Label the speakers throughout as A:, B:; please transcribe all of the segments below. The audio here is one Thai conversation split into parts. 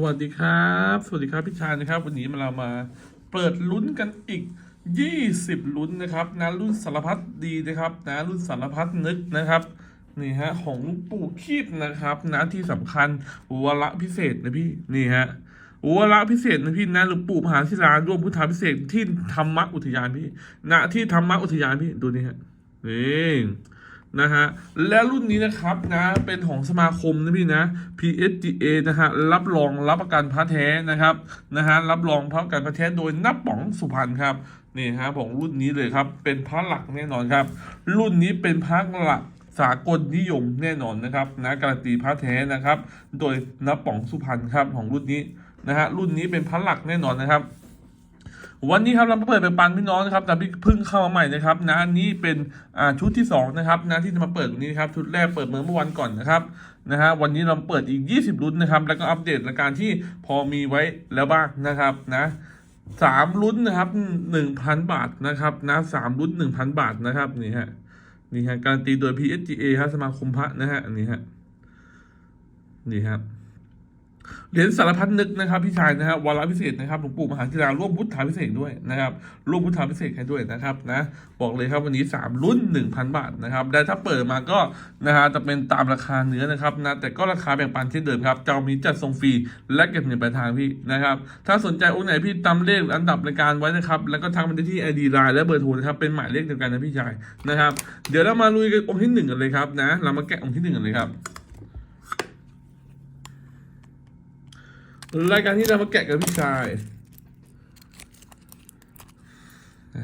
A: สวัสดีครับ สวัสดีครับพี่ชายนะครับ วันนี้มาเรามาเปิดลุ้นกันอีก 20 ลุ้นนะครับนะรุ่นสารพัดดีนะครับนะรุ่นสารพัดนึกนะครับนี่ฮะของลุงปู่คีบนะครับนะที่สำคัญวาระพิเศษนะพี่นี่ฮะวาระพิเศษนะพี่นะหลวงปู่มหาศิลาร่วมพุทธาพิเศษที่ธรรมอุทยานพี่ณที่ธรรมอุทยานพี่ดูนี่ฮะนี่ นะฮะและรุ่นนี้นะครับนะเป็นของสมาคมนะพี่นะ PSGA นะฮะรับรองรับประกันพระแท้นะครับนะฮะรับรองพระประกันพระแท้โดยนับป๋องสุพรรณครับนี่ฮะของรุ่นนี้เลยครับ เป็นพระหลักแน่นอนครับ รุ่นนี้เป็นพระหลักสากลนิยมแน่นอนนะครับนะการันตีพระแท้นะครับ โดยนับป๋องสุพรรณครับของรุ่นนี้นะฮะรุ่นนี้เป็นพระหลักแน่นอนนะครับ วันนี้ครับเรามเปิดเป็นปันพี่น้องนะครับแต่พี่เพิ่งเข้ามาใหม่นะครับนะอันนี้เป็นอ่าชุดที่สองนะครับนะที่จะมาเปิดวันนี้นะครับชุดแรกเปิดเมื่อเมื่อวันก่อนนะครับนะฮะวันนี้เราเปิดอีก 20 รุ่นนะครับ แล้วก็อัปเดตรายการที่พอมีไว้แล้วบ้างนะครับนะสามรุ่นนะครับหนึ่งพันบาทนะครับนะสามรุ่นหนึ่งพันบาทนะครับนี่ฮะนี่ฮะการันตีโดย PSGA ครับสมาคมพระนะฮะนี่ฮะนี่ครับ เหรียญสารพัดนึกนะครับพี่ชายนะครับวาระพิเศษนะครับหลวงปู่มหาธีราร่วมพุทธาพิเศษด้วยนะครับร่วมพุทธาพิเศษให้ด้วยนะครับนะบอกเลยครับวันนี้ 3 รุ่น 1,000 บาทนะครับแต่ถ้าเปิดมาก็นะฮะจะเป็นตามราคาเนื้อนะครับนะแต่ก็ราคาแบ่งปันเช่นเดิมครับเจ้ามีจัดส่งฟรีและเก็บเงินปลายทางพี่นะครับถ้าสนใจองค์ไหนพี่ตามเลขอันดับรายการไว้นะครับแล้วก็ทักมาได้ที่ไอดีไลน์และเบอร์โทรนะครับเป็นหมายเลขเดียวกันนะพี่ชายนะครับ เดี๋ยวเรามาลุยกันองค์ที่หนึ่งกันเลยครับนะเรามาแกะองค์ที่หนึ่งกันเลยครับ รายการที่เรามาแกะกับพี่ชาย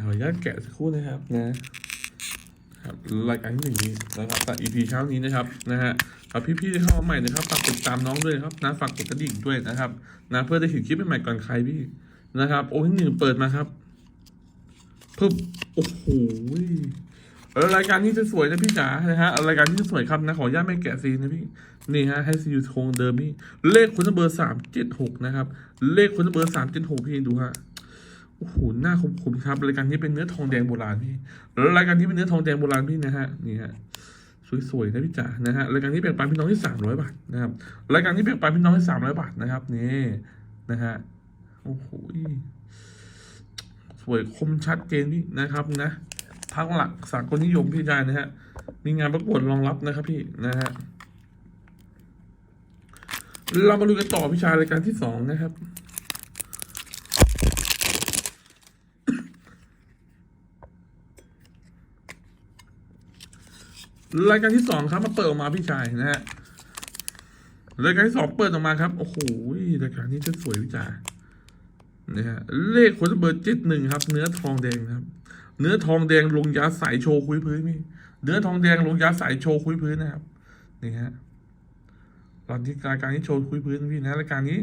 A: ขออนุญาตแกะสักครู่นะครับนะครับรายการที่หนึ่งนี้นะครับตัด EP เช้านี้นะครับนะฮะฝากพี่ๆที่เข้ามาใหม่นะครับฝากติดตามน้องด้วยครับนะฝากกดกระดิ่งด้วยนะครับนะเพื่อได้เห็นคลิปใหม่ๆก่อนใครพี่นะครับ โอ้ที่หนึ่งเปิดมาครับปึ๊บโอ้โห รายการนี้จะสวยนะพี่จ๋านะฮะรายการที่จะสวยครับนะขออนุญาตไม่แกะซีนนะพี่นี่ฮะให้ซีอยู่คงเดิมนี่เลขคุณเบอร์สามเจ็ดหกนะครับ เลขคุณเบอร์สามเจ็ดหกพี่ดูฮะโอ้โหหน้าคมๆครับรายการนี้เป็นเนื้อทองแดงโบราณพี่รายการนี้เป็นเนื้อทองแดงโบราณพี่นะฮะนี่ฮะสวยๆนะพี่จ๋านะฮะรายการนี้แบ่งปันพี่น้องที่สามร้อยบาทนะครับรายการนี้แบ่งปันพี่น้องที่สามร้อยบาทนะครับนี่นะฮะโอ้โหสวยคมชัดเจนพี่นะครับนะ พักหลักสากลนิยมพี่ชายนะฮะ มีงานประกวดรองรับนะครับพี่นะฮะ เรามาดูกันต่อพิชารายการที่สองนะครับรายการที่สองครับมาเปิดออกมาพี่ชายนะฮะรายการที่สองเปิดออกมาครับโอ้โหรายการนี้จะสวยพี่จ๋านะฮะเลขคนเบอร์เจ็ดหนึ่งครับ เนื้อทองแดงครับ เนื้อทองแดงลงยาใสโชว์คุยพื้นนี่เนื้อทองแดงลงยาใสโชว์คุยพื้นนะครับนี่ฮะตอนที่รายการนี้โชว์คุยพื้นพี่นะรายการนี้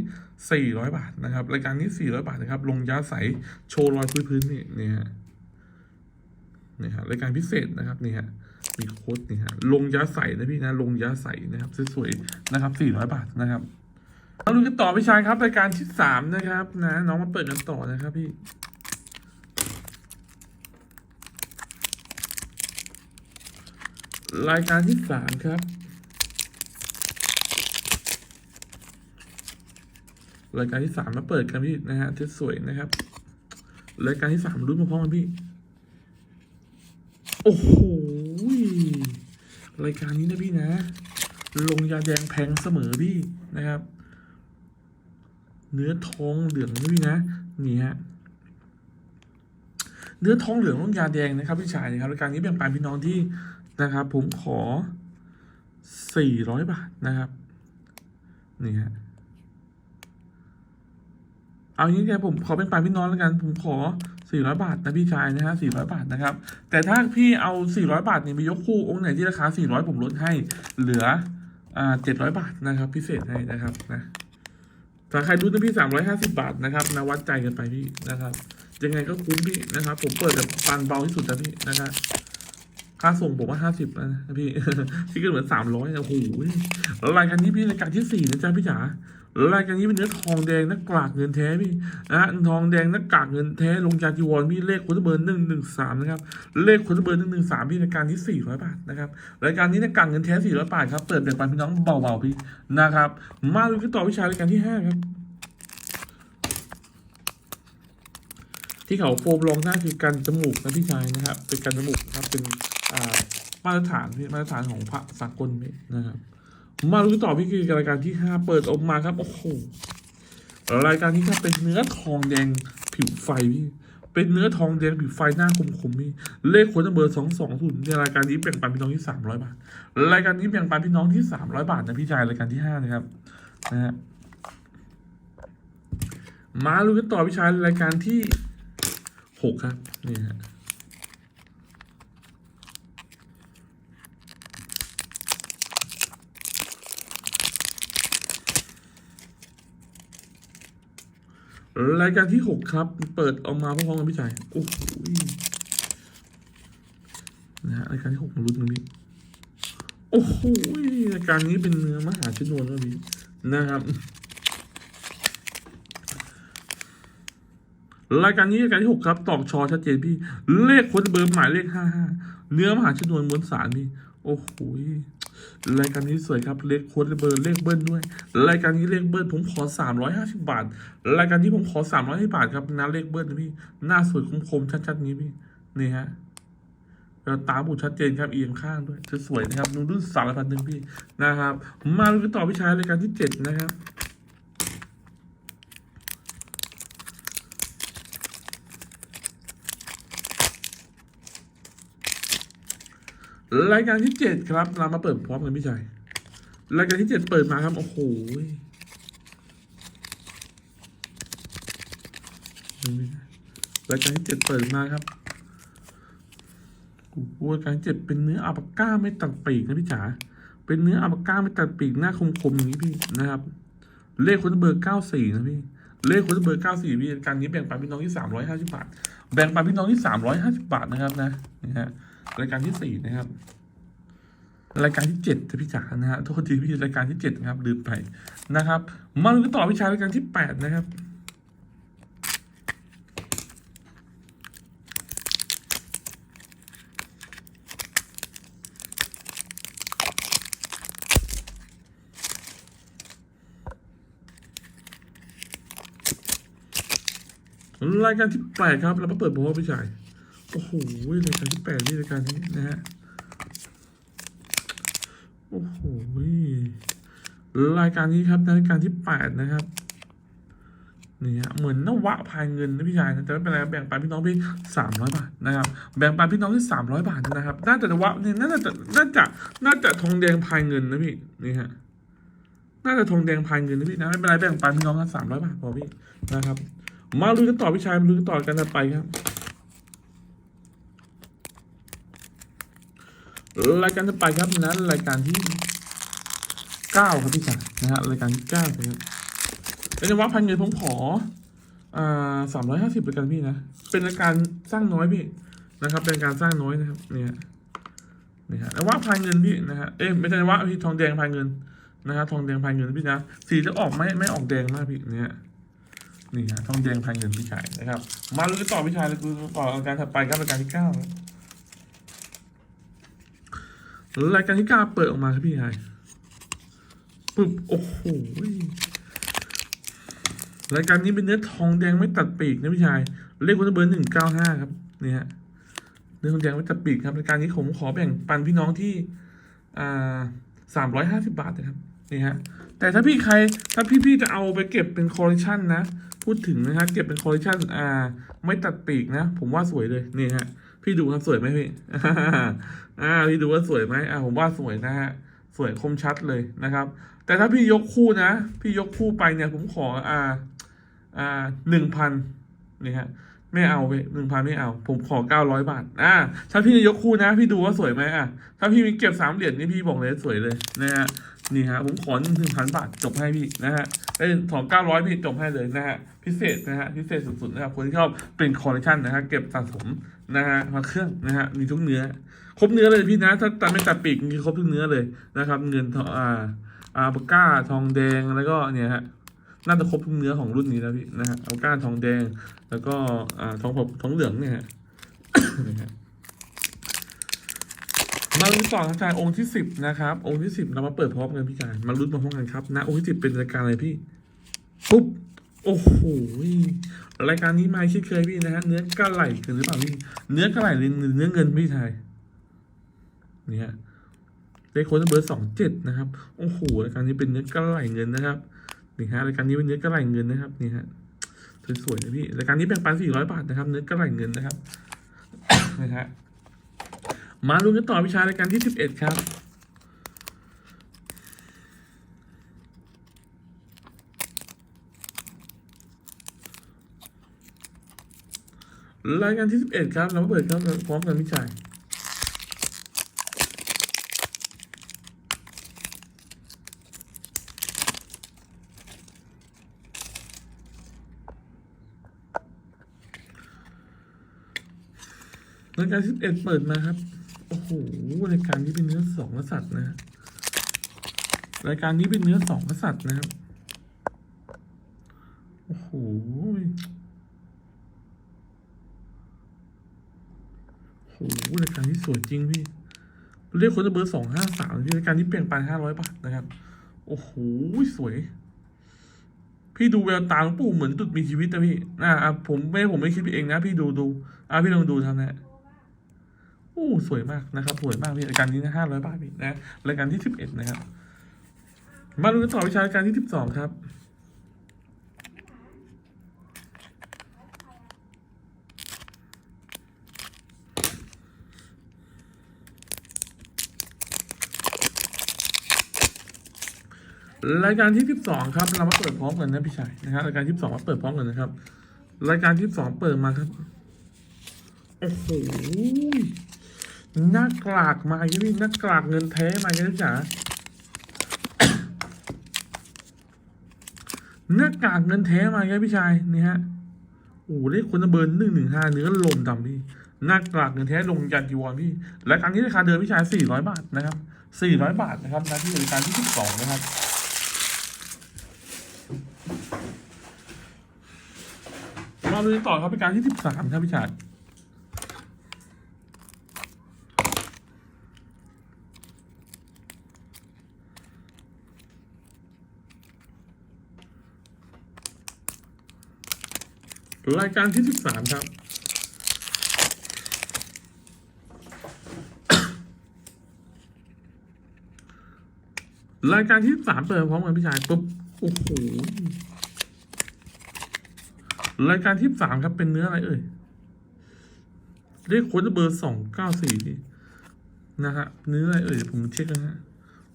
A: 400บาทนะครับรายการนี้400บาทนะครับ ลงยาใสโชว์รอยคุยพื้นนี่นี่ฮะนี่ฮะรายการพิเศษนะครับนี่ฮะมีโค้ดนี่ฮะลงยาใสนะพี่นะลงยาใสนะครับสวยๆนะครับ400บาทนะครับเราดูกันต่อพี่ชายครับรายการที่สามนะครับ นะ น้องมาเปิดกันต่อนะครับพี่ รายการที่สามครับ รายการที่สามมาเปิดกันพี่นะฮะที่สวยนะครับ รายการที่สามรุ่นมาพร้อมกันพี่ โอ้โหรายการนี้นะพี่นะ ลงยาแดงแพงเสมอพี่นะครับ เนื้อทองเหลืองนะพี่นะ นี่ฮะเนื้อทองเหลืองลงยาแดงนะครับพี่ชายนะครับรายการนี้แบ่งปันพี่น้องที่ นะครับ ผมขอสี่ร้อยบาทนะครับ นี่ฮะ เอางี้แกผมขอเป็นปลาพี่น้องแล้วกัน ผมขอ400บาทนะพี่ชายนะฮะ400บาทนะครับ แต่ถ้าพี่เอา400บาทเนี่ยไปยกคู่องค์ไหนที่ราคา400ผมลดให้เหลืออ่า700บาทนะครับ พิเศษให้นะครับนะถ้าใครรู้นะพี่350บาทนะครับนะวัดใจกันไปพี่นะครับ ยังไงก็คุ้มพี่นะครับ ผมเปิดแบบปันเบาที่สุดนะพี่นะครับ ค่าส่งผมว่าห้าสิบนะพี่ที่ก็เหมือนสามร้อยโอ้โหรายการนี้พี่รายการที่สี่นะจ๊ะพี่จ๋ารายการนี้เป็นเนื้อทองแดงนักกากเงินแท้พี่นะทองแดงนักกากเงินแท้ลงจากจีวอนพี่เลขคุณเบอร์หนึ่งหนึ่งสามนะครับเลขคุณเบอร์หนึ่งหนึ่งสามพี่รายการที่สี่ร้อยบาทนะครับรายการนี้นักกากเงินแท้สี่ร้อยบาทครับเปิดแบ่งปันพี่น้องเบาๆพี่นะครับ มาดูกันต่อวิชารายการที่ห้าครับที่เขาโฟมลองหน้าคือกันจมูกนะพี่ชายนะครับ เป็นกันจมูกนะครับเป็น มาตรฐานพี่มาตรฐานของพระสากลพี่นะครับ มาดูต่อพี่คือรายการที่ห้าเปิดออกมาครับโอ้โหรายการนี้ครับเป็นเนื้อทองแดงผิวไฟพี่เป็นเนื้อทองแดงผิวไฟหน้าคมๆพี่เลขคนเบอร์สองสองศูนย์ในรายการนี้แบ่งปันพี่น้องที่สามร้อยบาท รายการนี้แบ่งปันพี่น้องที่สามร้อยบาทนะพี่ชายรายการที่ห้านะครับนะฮะมาดูกันต่อพี่ชายรายการที่หกครับนี่ฮะ รายการที่หกครับ เปิดออกมาพร้อมๆกันพี่ชายโอ้โหนะฮะรายการที่หกมาลุ้นกันพี่โอ้โหรายการนี้เป็นเนื้อมหาชนวนนะพี่นะครับรายการนี้รายการที่หกครับ ตอกชอชัดเจนพี่ เลขคนเบอร์หมายเลขห้าห้าเนื้อมหาชนวนมวลสารพี่ โอ้โห รายการนี้สวยครับเลขโค้ดเบอร์เลขเบิ้ลด้วย รายการนี้เลขเบิ้ลผมขอสามร้อยห้าสิบบาท รายการนี้ผมขอสามร้อยบาทครับนะเลขเบิ้ลนะพี่หน้าสวยคมๆชัดๆนี้พี่นี่ฮะเราตาบุชัดเจนครับเอียงข้างด้วยสวยๆนะครับนุ่นรุ่นสารพันหนึ่งพี่นะครับ มาดูต่อพี่ชายรายการที่เจ็ดนะครับ รายการที่เจ็ดครับ เรามาเปิดพร้อมกันพี่ชายรายการที่เจ็ดเปิดมาครับ โอ้โหรายการที่เจ็ดเปิดมาครับโอ้โหรายการที่เจ็ดเป็นเนื้ออัลปาก้าไม่ตัดปีกนะพี่จ๋าเป็นเนื้ออัลปาก้าไม่ตัดปีกหน้าคมๆอย่างนี้พี่นะครับ เลขคนเบอร์เก้าสี่นะพี่เลขคนเบอร์เก้าสี่พี่รายการนี้แบ่งปันพี่น้องที่สามร้อยห้าสิบบาท แบ่งปันพี่น้องที่สามร้อยห้าสิบบาทนะครับนะนะฮะ รายการที่สี่นะครับ รายการที่เจ็ดพี่จ๋านะฮะโทษทีพี่รายการที่เจ็ดนะครับลืมไปนะครับมาดูต่อวิชารายการที่แปดนะครับรายการที่แปดครับ เรามาเปิดโบว์พี่ชาย โอ้โหรายการที่แปดนี่รายการนี้นะฮะ โอ้โหรายการนี้ครับรายการที่แปดนะครับนี่ฮะเหมือนนวะพายเงินนะพี่ชายนะแต่ไม่เป็นไรแบ่งปันพี่น้องพี่สามร้อยบาทนะครับ แบ่งปันพี่น้องที่สามร้อยบาทนะครับ น่าจะนวะนี่น่าจะน่าจะน่าจะทองแดงพายเงินนะพี่นี่ฮะน่าจะทองแดงพายเงินนะพี่นะไม่เป็นไรแบ่งปันพี่น้องกันสามร้อยบาทพอพี่นะครับ มาลุยกันต่อพี่ชายมาลุยกันต่อกันต่อไปครับ รายการต่อไปครับนั้นรายการที่เก้าครับพี่ชายนะฮะรายการที่เก้าครับเป็นจังหวะพันเงินผมขออ่าสามร้อยห้าสิบรายการพี่นะเป็นรายการสร้างน้อยพี่นะครับ เป็นการสร้างน้อยนะครับเนี่ยนี่ฮะจังหวะพันเงินพี่นะฮะเอ๊ะไม่ใช่จังหวะพี่ทองแดงพันเงินนะฮะทองแดงพันเงินพี่นะสีจะออกไม่ไม่ออกแดงมากพี่เนี่ยนี่ฮะทองแดงพันเงินพี่ชายนะครับ มาลุยต่อพี่ชายเลยคือต่อรายการถัดไปครับรายการที่เก้า รายการที่เก้าเปิดออกมาครับพี่ชายปึ๊บโอ้โหรายการนี้เป็นเนื้อทองแดงไม่ตัดปีกนะพี่ชาย เลขวันเบอร์หนึ่งเก้าห้าครับนี่ฮะเนื้อทองแดงไม่ตัดปีกครับรายการนี้ผมขอแบ่งปันพี่น้องที่อ่าสามร้อยห้าสิบาทนะครับนี่ฮะแต่ถ้าพี่ใครถ้าพี่พี่จะเอาไปเก็บเป็นคอลเลคชันนะ พูดถึงนะฮะเก็บเป็นคอลเลคชันอ่า ไม่ตัดปีกนะ ผมว่าสวยเลยนี่ฮะ พี่ดูครับสวยไหมพี่ อ่า พี่ดูว่าสวยไหมอ่าผมว่าสวยนะฮะ สวยคมชัดเลยนะครับ แต่ถ้าพี่ยกคู่นะ พี่ยกคู่ไปเนี่ยผมขออ่า อ่าหนึ่งพันนี่ฮะ ไม่เอาไปหนึ่งพันไม่เอา ผมขอเก้าร้อยบาท อ่า ถ้าพี่จะยกคู่นะ พี่ดูว่าสวยไหมอะ ถ้าพี่มีเก็บสามเหรียญนี่พี่บอกเลยสวยเลยนะฮะ นี่ฮะ ผมขอหนึ่งพันบาทจบให้พี่นะฮะได้สองเก้าร้อยพี่จบให้เลยนะฮะ พิเศษนะฮะ พิเศษสุดๆนะครับ คนที่ชอบเป็นคอลเลคชันนะฮะ เก็บสะสมนะฮะ มาเครื่องนะฮะ มีทุกเนื้อ ครบเนื้อเลยพี่นะ ถ้าตัดไม่ตัดปีกมีครบทุกเนื้อเลยนะครับ เงินทองอ่าอาปาก้า ทองแดง แล้วก็เนี่ยฮะ น่าจะครบทุกเนื้อของรุ่นนี้แล้วพี่นะฮะเอาก้านทองแดง แล้วก็อ่าทองผทองเหลืองเนี่ยฮะมาลุ้นต่อครับชายองค์ที่สิบนะครับ องค์ที่สิบเรามาเปิดพร้อมกันพี่ชายมาลุ้นมาพร้อมกันครับนะองค์ที่สิบเป็นรายการอะไรพี่ปุ๊บโอ้โหรายการนี้มาเช่นเคยพี่นะฮะเนื้อกระไหล่กันหรือเปล่าพี่เนื้อกระไหล่หรือเนื้อเงินพี่ชายเนี่ยเลขโค้ดเบอร์สองเจ็ดนะครับ โอ้โหรายการนี้เป็นเนื้อกระไหล่เงินนะครับ นี่ฮะรายการนี้เป็นเนื้อกระไหล่เงินนะครับนี่ฮะสวยๆนะพี่รายการนี้แบ่งปันสี่ร้อยบาทนะครับ เนื้อกระไหล่เงินนะครับนะฮะมาลุ้นกันต่อวิชารายการที่สิบเอ็ดครับรายการที่สิบเอ็ดครับ เรามาเปิดครับพร้อมกันพี่ชาย รายการสิบเอ็ดเปิดมาครับ โอ้โหรายการนี้เป็นเนื้อสองกษัตริย์นะฮะรายการนี้เป็นเนื้อสองกษัตริย์นะครับ โอ้โหโอ้โหรายการที่สวยจริงพี่เรียกคนเบอร์สองห้าสามที่รายการที่เปลี่ยนไปห้าร้อยบาทนะครับ โอ้โหสวย พี่ดูแววตาหลวงปู่เหมือนตุดมีชีวิตนะพี่ อ่าอะผมไม่ผมไม่คิดไปเองนะ พี่ดูดูอะพี่ลองดูทำนะ โอ้สวยมากนะครับ สวยมากพี่รายการนี้นะห้าร้อยบาทพี่นะรายการที่สิบเอ็ดนะครับ มาดูต่อวิชารายการที่สิบสองครับรายการที่สิบสองครับ เรามาเปิดพร้อมกันนะพี่ชายนะครับรายการที่สองมาเปิดพร้อมกันนะครับ รายการที่สองเปิดมาครับโอ้โห หน้ากลากมาเยอะพี่หน้ากลากเงินแท้มาเยอะจ๋าหน้ากากเงินแท้มาเยอะพี่ชายนี่ฮะโอ้โหเลขคนเบอร์หนึ่งหนึ่งห้าเนื้อลมดำพี่หน้ากากเงินแท้ลงยันจีวรพี่รายการนี้ราคาเดิมพี่ชายสี่ร้อยบาทนะครับสี่ร้อยบาทนะครับนะที่รายการที่สิบสองนะครับมาดูต่อครับเป็นการที่สิบสามครับพี่ชาย รายการที่สิบสามครับ รายการที่สามเปิดพร้อมกันพี่ชายปุ๊บโอ้โหรายการที่สามครับเป็นเนื้ออะไรเอ่ยเลขโค้ดเบอร์สองเก้าสี่นะฮะเนื้ออะไรเอ่ยผมเช็คนะฮะ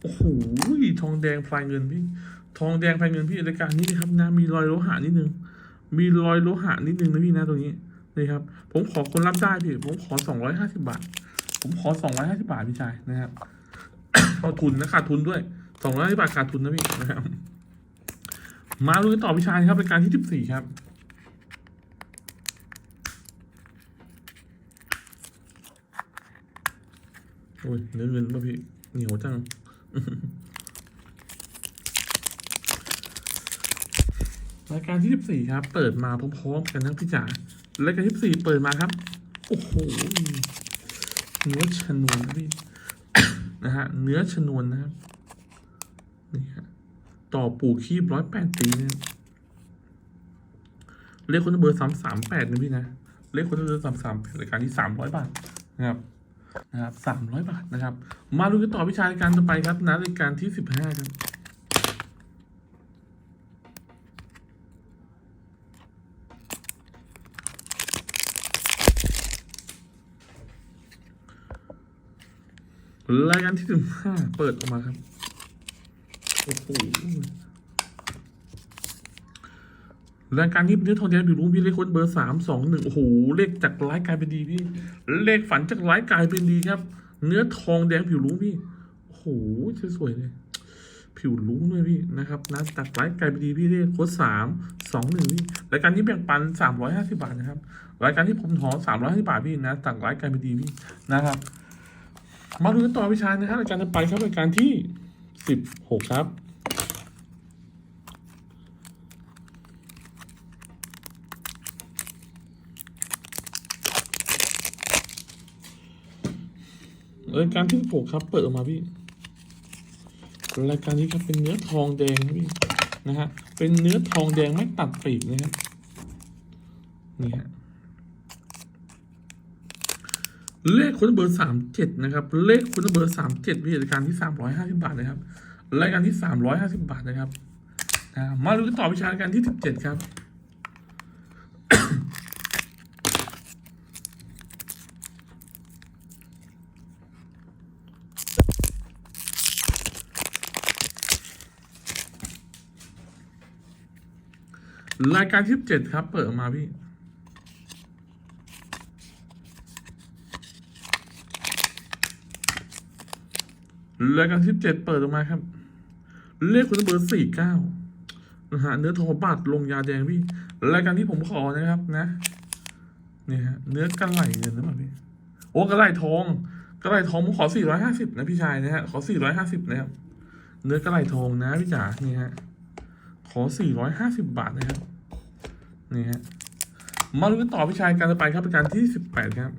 A: โอ้โหทองแดงพลายเงินพี่ ทองแดงพลายเงินพี่รายการนี้นะครับนะมีรอยโลหะนิดนึง มีรอยโลหะนิดนึงนะพี่นะตรงนี้นี่ครับ ผมขอคนรับได้พี่ ผมขอสองร้อยห้าสิบาท ผมขอสองร้อยห้าสิบาทพี่ชายนะครับเอาทุนนะขาดทุนด้วยสองร้อยห้าบาทขาดทุนนะพี่นะครับ มาดูกันต่อพี่ชายครับรายการที่สิบสี่ครับโอ้ยเนื้อเงินป่ะพี่เหนียวจัง รายการที่สิบสี่ครับ เปิดมาพร้อมๆกันทั้งพี่จ๋ารายการที่สิบสี่เปิดมาครับ โอ้โห เนื้อชนวนนะพี่ นะฮะ เนื้อชนวนนะครับ นี่ฮะ ต่อปูคีบร้อยแปดปีนะครับเลขคนเบอร์สามสามแปดนะพี่นะ เลขคนเบอร์สามสามรายการที่สามร้อยบาทนะครับ นะครับสามร้อยบาทนะครับ มาดูกันต่อวิชารายการต่อไปครับนะรายการที่สิบห้าครับ รายการที่สิบห้าเปิดออกมาครับ โอ้โหรายการนี้เนื้อทองแดงผิวรุ้งพี่เลขคนเบอร์สามสองหนึ่งโอ้โหเลขจากร้ายกลายเป็นดีพี่ เลขฝันจากร้ายกลายเป็นดีครับ เนื้อทองแดงผิวรุ้งพี่โอ้โหสวยๆเลย ผิวรุ้งด้วยพี่นะครับนะจากร้ายกลายเป็นดีพี่เลขโค้ดสามสองหนึ่งพี่รายการนี้แบ่งปันสามร้อยห้าสิบาทนะครับรายการที่ผมถอสามร้อยห้าสิบาทพี่นะจากร้ายกลายเป็นดีพี่นะครับ มาดูกันต่อวิชานะครับรายการต่อไปครับรายการที่สิบหกครับรายการที่สิบหกครับ เปิดออกมาพี่รายการนี้ครับเป็นเนื้อทองแดงนะพี่นะฮะเป็นเนื้อทองแดงไม่ตัดปีกนะครับนี่ฮะ เลขคุณเบอร์สามเจ็ดนะครับ เลขคุณเบอร์สามเจ็ดพิจารการที่สามร้อยห้าสิบาทนะครับ รายการที่สามร้อยห้าสิบาทนะครับมาดูกันต่อวิชาการที่สิบเจ็ดครับ รายการที่เจ็ดครับ เปิดออกมาพี่ รายการที่เจ็ดเปิดออกมาครับ เลขคุณเบอร์สี่เก้านะฮะเนื้อทองบาทลงยาแดงพี่รายการที่ผมขอนะครับนะเนี่ยฮะเนื้อกระไหลเงินหรือเปล่าพี่โอ้กระไหลทองกระไหลทองผมขอสี่ร้อยห้าสิบนะพี่ชายนะฮะขอสี่ร้อยห้าสิบนะครับเนื้อกระไหลทองนะพี่จ๋านี่ฮะขอสี่ร้อยห้าสิบบาทนะครับนี่ฮะมาดูกันต่อพี่ชายการจะไปครับเป็นการที่สิบแปดครับ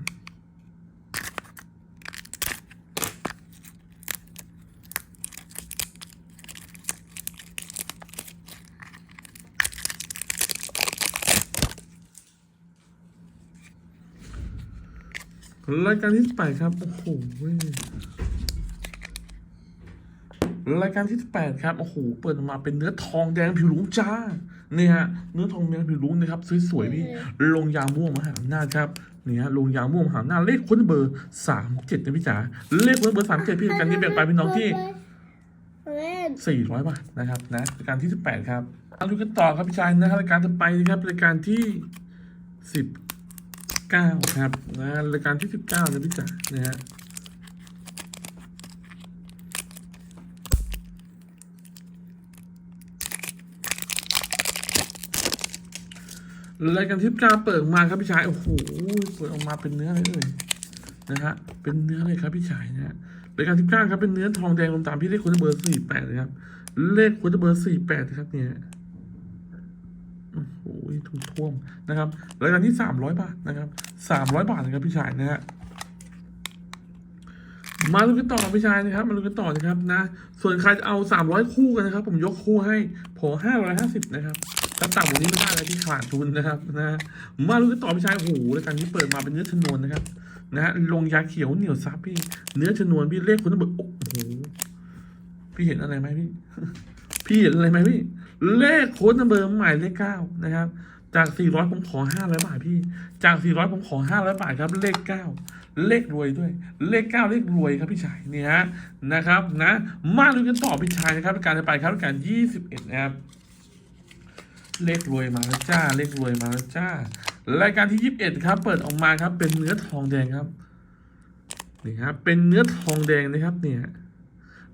A: รายการที่แปดครับ โอ้โหเว้ยรายการที่แปดครับ โอ้โห เปิดออกมาเป็นเนื้อทองแดงผิวหลุงจ้า นี่ฮะ เนื้อทองแดงผิวหลุงนะครับ สวยๆพี่ลงยาม่วงมหาอำนาจครับนี่ฮะลงยาม่วงมหาอำนาจเลขค้นเบอร์สามเจ็ดนะพี่จ๋า เลขค้นเบอร์สามเจ็ดพี่กันนี้แบ่งไปพี่น้องที่
B: เล่น
A: สี่ร้อยบาทนะครับนะรายการที่สิบแปดครับเอาดูกันต่อครับพี่ชายนะครับรายการต่อไปนะครับรายการที่สิบ เก้าครับนะรายการที่สิบเก้านะพี่จ๋านะฮะรายการที่สิบเก้าเปิดออกมาครับพี่ชายโอ้โหเปิดออกมาเป็นเนื้อเอ่ยนะฮะเป็นเนื้อเลยครับพี่ชายนะฮะรายการที่เก้าครับเป็นเนื้อทองแดงลงตามพี่เลขคุณเบอร์สี่แปดนะครับเลขคุณเบอร์สี่แปดนะครับเนี่ย โอ้โหถูกท่วมนะครับรายการที่สามร้อยบาทนะครับสามร้อยบาทนะครับพี่ชายนะฮะมาดูกันต่อพี่ชายนะครับ มาดูกันต่อนะครับนะ ส่วนใครจะเอาสามร้อยคู่กันนะครับ ผมยกคู่ให้พอห้าร้อยห้าสิบนะครับถ้าต่ำกว่านี้ไม่ได้เลยที่ขาดทุนนะครับนะมาดูกันต่อพี่ชายโอ้โหรายการนี้เปิดมาเป็นเนื้อชนวนนะครับ นะฮะลงยาเขียวเหนียวซับพี่ เนื้อชนวนพี่เลขคุณต้องบอกโอ้โหพี่เห็นอะไรไหมพี่ พี่เห็นอะไรไหมพี่ เลขโค้ดนัมเบอร์หมายเลขเก้านะครับ จากสี่ร้อยผมขอห้าร้อยบาทพี่ จากสี่ร้อยผมขอห้าร้อยบาทครับ เลขเก้าเลขรวยด้วย เลขเก้าเลขรวยครับพี่ชายเนี่ยฮะนะครับนะ มาดูกันต่อพี่ชายนะครับการจะไปครับการยี่สิบเอ็ดนะครับ เลขรวยมาแล้วจ้า เลขรวยมาแล้วจ้า รายการที่ยี่สิบเอ็ดครับ เปิดออกมาครับ เป็นเนื้อทองแดงครับนี่ครับเป็นเนื้อทองแดงนะครับ เนี่ย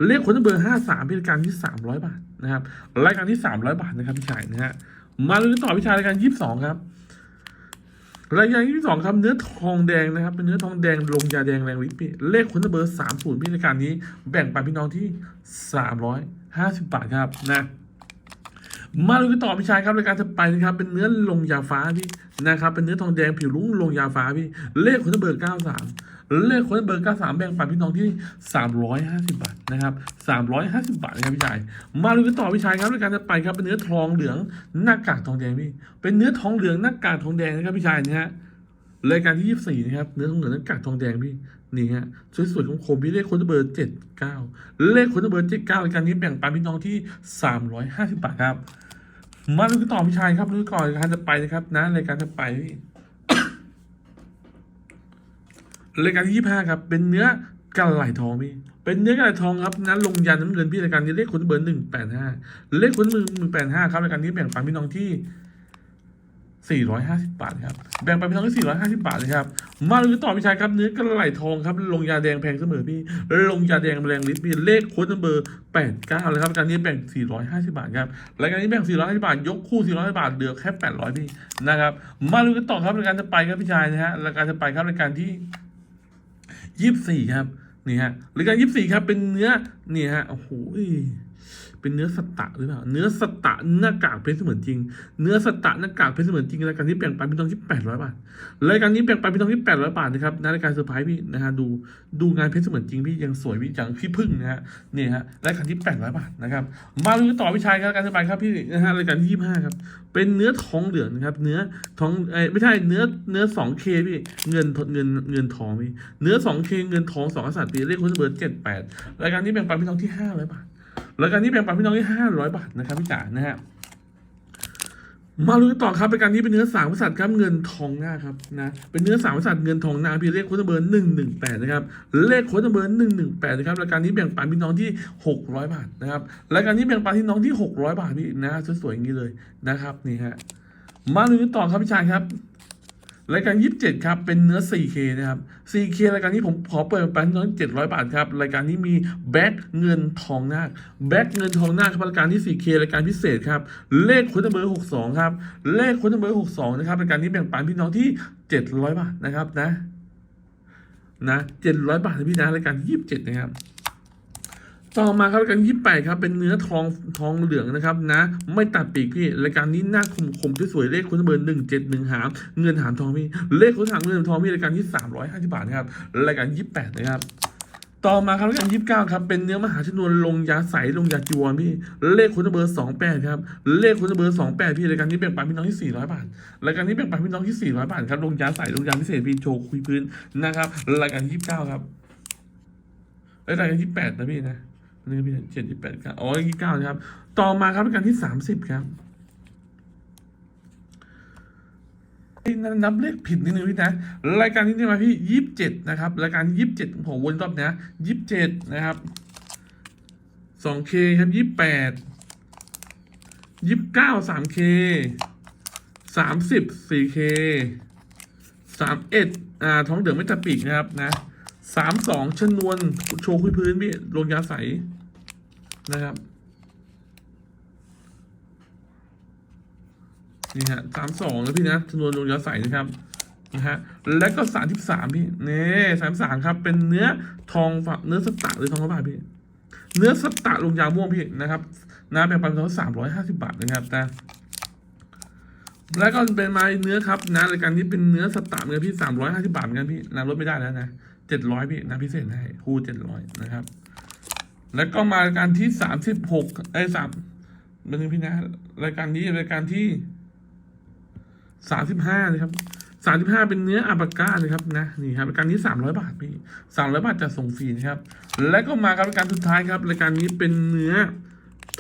A: เลขคนเบอร์ห้าสามเป็นการที่สามร้อยบาท นะครับรายการที่สามร้อยบาทนะครับพี่ชายนะฮะมาดูต่อพี่ชายรายการยี่สิบสองครับรายการที่สองครับเนื้อทองแดงนะครับ เป็นเนื้อทองแดงลงยาแดงแรงฤทธิ์พี่เลขคนเบอร์สามศูนย์พี่รายการนี้แบ่งปันพี่น้องที่สามร้อยห้าสิบบาทครับนะมาดูกันต่อพี่ชายครับรายการถัดไปนะครับเป็นเนื้อลงยาฟ้าพี่นะครับเป็นเนื้อทองแดงผิวลุ้งลงยาฟ้าพี่เลขคนเบอร์เก้าสาม เลขคนเบอร์เก้าสามแบ่งปันพี่น้องที่สามร้อยห้าสิบบาทนะครับสามร้อยห้าสิบบาทนะครับพี่ชาย มาดูกันต่อพี่ชายครับรายการถัดไปครับเป็นเนื้อทองเหลืองหน้ากากทองแดงพี่ เป็นเนื้อทองเหลืองหน้ากากทองแดงนะครับพี่ชายนะฮะรายการที่ยี่สี่นะครับเนื้อทองเหลืองหน้ากากทองแดงพี่นี่ฮะสวยๆของคมๆพี่เลขคนเบอร์เจ็ดเก้าเลขคนเบอร์เจ็ดเก้ารายการนี้แบ่งปันพี่น้องที่สามร้อยห้าสิบบาทครับมาดูกันต่อพี่ชายครับดูก่อนรายการจะไปนะครับนะรายการจะไปพี่ รายการที่ยี่ห้าครับ เป็นเนื้อกระไหลทองพี่เป็นเนื้อกระไหลทองครับนะลงยันน้ำเงินพี่รายการนี้เลขคุณเบอร์หนึ่งแปดห้าเลขคุณมือหนึ่งแปดห้าครับรายการนี้แบ่งปันพี่น้องที่สี่ร้อยห้าสิบบาทครับแบ่งปันพี่น้องที่สี่ร้อยห้าสิบบาทเลยครับมาดูกันต่อพี่ชายครับเนื้อกระไหลทองครับลงยาแดงแพงเสมอพี่ลงยาแดงแรงฤทธิ์พี่เลขโค้ดเบอร์แปดเก้าเลยครับรายการนี้แบ่งสี่ร้อยห้าสิบบาทครับรายการนี้แบ่งสี่ร้อยห้าสิบาท ยกคู่สี่ร้อยบาทเหลือแค่แปดร้อยพี่นะครับมาดูกันต่อครับรายการจะไปครับพี่ชายนะฮะรายการจะไปครับรายการที่ ยี่สิบสี่ครับนี่ฮะรายการยี่สิบสี่ครับเป็นเนื้อนี่ฮะโอ้โห เป็นเนื้อสตะหรือเปล่า เนื้อสตะหน้ากากเพชรเสมือนจริง เนื้อสตะหน้ากากเพชรเสมือนจริงรายการนี้แบ่งปันพี่น้องที่800บาทรายการนี้แบ่งปันพี่น้องที่800บาทนะครับในรายการเซอร์ไพรส์พี่นะฮะดูดูงานเพชรเสมือนจริงพี่ยังสวยพี่ย่างพี่พึ่งนะฮะนี่ฮะรายการที่800บาทนะครับมาดูต่อพี่ชายครับการสบายครับพี่นะฮะรายการที่25ครับเป็นเนื้อทองเหลืองนะครับเนื้อทองเอ้ไม่ใช่เนื้อเนื้อ 2K พี่เงินเงินเงินทองพี่เนื้อ 2K เคเงินทองสองกษัตริย์ปีเลขคุณเบอร์78รายการนี้แบ่งปันพี่น้องที่500บาท รายการนี้แบ่งปันพี่น้องที่ห้าร้อยบาทนะครับพี่จ๋านะฮะมาลุ้นกันต่อครับรายการนี้เป็นเนื้อสามกษัตริย์ครับเงินทองหน้าครับนะเป็นเนื้อสามกษัตริย์เงินทองหน้าพี่เลขโค้ดเบอร์หนึ่งหนึ่งแปดนะครับเลขโค้ดเบอร์หนึ่งหนึ่งแปดนะครับรายการนี้แบ่งปันพี่น้องที่หกร้อยบาทนะครับรายการนี้แบ่งปันพี่น้องที่หกร้อยบาทพี่นะสวยๆอย่างนี้เลยนะครับนี่ฮะมาลุ้นกันต่อครับพี่ชายครับ รายการ 27 ครับ เป็นเนื้อ 4K นะครับ 4K รายการนี้ผมขอเปิดไปน้อย700 บาทครับ รายการนี้มีแบ็คเงินทองนาคแบ็คเงินทองนาคครับรายการที่ 4K รายการพิเศษครับ เลขคุณเบอร์62 ครับ เลขคุณเบอร์62 นะครับ รายการนี้แบ่งปันพี่น้องที่ 700 บาทนะครับนะ นะ 700 บาทนะพี่นะ รายการที่ 27 นะครับ ต่อมาครับรายการยี่แปดครับเป็นเนื้อทองทองเหลืองนะครับนะ ไม่ตัดปีกพี่รายการนี้หน้าคมคมที่สวยเลขคุณเบอร์หนึ่งเจ็ดหนึ่งหามเงินหามทองพี่เลขคุณหามเงินหามทองพี่รายการที่สามร้อยห้าสิบบาทนะครับรายการยี่แปดนะครับต่อมาครับรายการยี่สิบเก้าครับเป็นเนื้อมหาชนวนลงยาใสลงยาจีวรพี่เลขคุณเบอร์สองแปดครับเลขคุณเบอร์สองแปดพี่รายการนี้แบ่งปันพี่น้องที่สี่ร้อยบาทรายการนี้แบ่งปันพี่น้องที่สี่ร้อยบาทครับลงยาใสลงยาพิเศษพี่โชว์คุยพื้นนะครับรายการยี่สิบเก้าครับรายการยี่สิบแปดนะพี่นะ นี่พี่เจ็ดสิบแปดครับอ๋อยี่เก้านะครับ ต่อมาครับรายการที่สามสิบครับนับเลขผิดนิดนึงพี่นะ รายการนี้จะมาพี่ยี่สิบเจ็ดนะครับ รายการยี่สิบเจ็ดผมวนรอบเนี้ยยี่สิบเจ็ดนะครับสองเคครับยี่สิบแปดยี่สิบเก้าสามเคสามสิบสี่เคสามเอ็ดอ่าท้องเดือดไม่ตะปีกนะครับนะสามสองชนวนโชว์คุยพื้นพี่ลงยาใส นะครับนี่ฮะสามสองนะพี่นะชนวนลงยาใสนะครับนะฮะแล้วก็สามสิบสามพี่นี่สามสามครับ เป็นเนื้อทองฝเนื้อสตะหรือทองกระบาพี่ เนื้อสตะลงยาม่วงพี่นะครับนะแบ่งปันเขาสามร้อยห้าสิบาทนะครับแต่แล้วก็เป็นไม้เนื้อครับนะรายการนี้เป็นเนื้อสตะเหมือนพี่สามร้อยห้าสิบาทเหมือนกันพี่นะลดไม่ได้แล้วนะเจ็ดร้อยพี่นะพิเศษให้คูเจ็ดร้อยนะครับ แล้วก็มารายการที่สามสิบหกไอ้สามเป็นงพี่นะรายการนี้รายการที่สามสิบห้านะครับสามสิบห้าเป็นเนื้ออาบาก้านะครับนะนี่ครับรายการนี้สามร้อยบาทพี่สามร้อยบาทจะส่งฟรีนะครับ แล้วก็มากับรายการสุดท้ายครับรายการนี้เป็นเนื้อ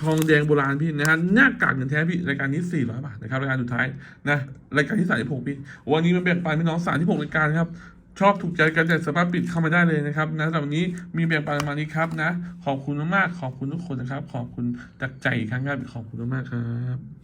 A: ทองแดงโบราณพี่นะฮะหน้ากากเงินแท้พี่รายการนี้400บาทนะครับรายการสุดท้ายนะรายการที่36พี่วันนี้มันแบ่งปันพี่น้อง36รายการครับ ชอบถูกใจกันแต่สามารถปิดเข้ามาได้เลยนะครับนะสำหรับวันนี้มีแบ่งปันประมาณนี้ครับนะ ขอบคุณมากๆขอบคุณทุกคนนะครับ ขอบคุณจากใจอีกครั้งครับขอบคุณมากๆครับ